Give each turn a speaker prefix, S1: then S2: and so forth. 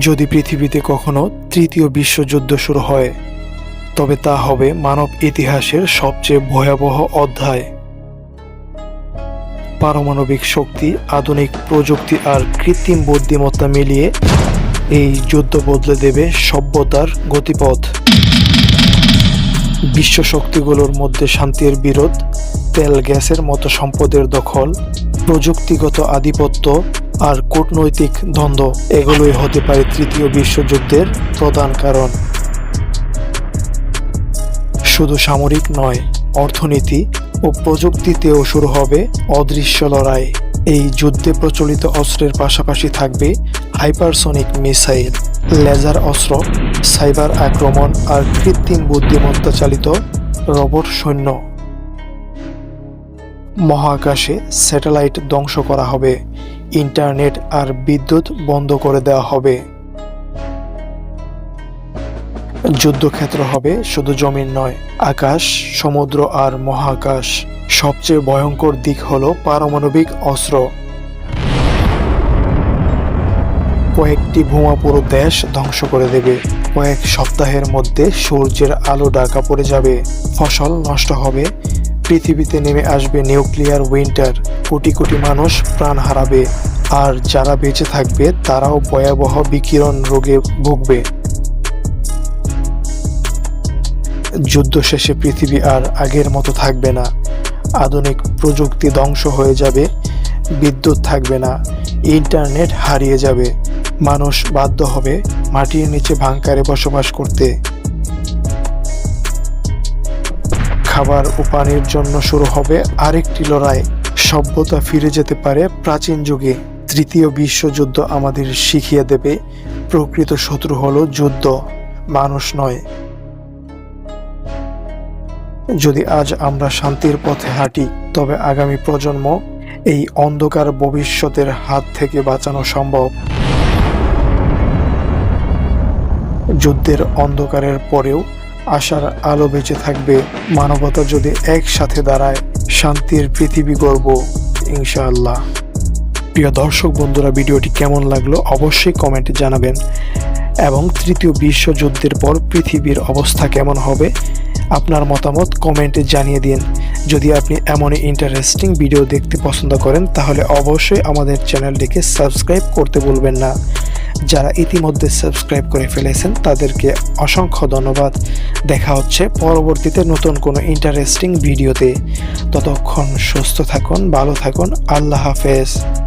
S1: যদি পৃথিবীতে কখনো তৃতীয় বিশ্বযুদ্ধ শুরু হয়, তবে তা হবে মানব ইতিহাসের সবচেয়ে ভয়াবহ অধ্যায়। পারমাণবিক শক্তি, আধুনিক প্রযুক্তি আর কৃত্রিম বুদ্ধিমত্তা মিলিয়ে এই যুদ্ধ বদলে দেবে সভ্যতার গতিপথ। বিশ্ব শক্তিগুলোর মধ্যে শান্তির বিরোধ, তেল গ্যাসের মতো সম্পদের দখল, প্রযুক্তিগত আধিপত্য আর কূটনৈতিক দ্বন্দ্ব এগুলোই হতে পারে তৃতীয় বিশ্বযুদ্ধের প্রধান কারণ। শুধু সামরিক নয়, অর্থনীতি ও প্রযুক্তিতেও শুরু হবে অদৃশ্য লড়াই। এই যুদ্ধে প্রচলিত অস্ত্রের পাশাপাশি থাকবে হাইপারসনিক মিসাইল, লেজার অস্ত্র, সাইবার আক্রমণ আর কৃত্রিম বুদ্ধিমত্তা চালিত রোবট সৈন্য। মহাকাশে স্যাটেলাইট ধ্বংস করা হবে। ইন্টারনেট আর বিদ্যুৎ বন্ধ করে দেওয়া হবে। যুদ্ধক্ষেত্র হবে শুধু জমিন নয়, আকাশ, সমুদ্র আর মহাকাশ। সবচেয়ে ভয়ঙ্কর দিক হলো পারমাণবিক অস্ত্র। কয়েকটি বোমা পুরো দেশ ধ্বংস করে দেবে। কয়েক সপ্তাহের মধ্যে সূর্যের আলো ঢাকা পড়ে যাবে। ফসল নষ্ট হবে পৃথিবীতে নেমে আসবে নিউক্লিয়ার উইন্টার। কোটি কোটি মানুষ প্রাণ হারাবে। আর যারা বেঁচে থাকবে, তারাও ভয়াবহ বিকিরণ রোগে ভুগবে। যুদ্ধ শেষে পৃথিবী আর আগের মতো থাকবে না। আধুনিক প্রযুক্তি ধ্বংস হয়ে যাবে। বিদ্যুৎ থাকবে না। ইন্টারনেট হারিয়ে যাবে। মানুষ বাধ্য হবে মাটির নিচে ভাঙকারে বসবাস করতে। খাবার ও পানির জন্য শুরু হবে আরেকটি লড়াই। সভ্যতা ফিরে যেতে পারে প্রাচীন যুগে। তৃতীয় বিশ্বযুদ্ধ আমাদের শিখিয়ে দেবে, প্রকৃত শত্রু হলো যুদ্ধ, মানুষ নয়। যদি আজ আমরা শান্তির পথে হাঁটি, তবে আগামী প্রজন্ম এই অন্ধকার ভবিষ্যতের হাত থেকে বাঁচানো সম্ভব। যুদ্ধের অন্ধকারের পরেও আশার আলো বেঁচে থাকবে। মানবতা যদি একসাথে দাঁড়ায়, শান্তির পৃথিবী গর্ব ইনশাআল্লাহ। প্রিয় দর্শক বন্ধুরা, ভিডিওটি কেমন লাগল অবশ্যই কমেন্টে জানাবেন। এবং তৃতীয় বিশ্বযুদ্ধের পর পৃথিবীর অবস্থা কেমন হবে, আপনার মতামত কমেন্টে জানিয়ে দিন। যদি আপনি এমনই ইন্টারেস্টিং ভিডিও দেখতে পছন্দ করেন, তাহলে অবশ্যই আমাদের চ্যানেলটিকে সাবস্ক্রাইব করতে ভুলবেন না। যারা ইতিমধ্যে সাবস্ক্রাইব করে ফেলেছেন, তাদেরকে অসংখ্য ধন্যবাদ। দেখা হচ্ছে পরবর্তীতে নতুন কোনো ইন্টারেস্টিং ভিডিওতে ততক্ষণ সুস্থ থাকুন, ভালো থাকুন, আল্লাহ হাফেজ।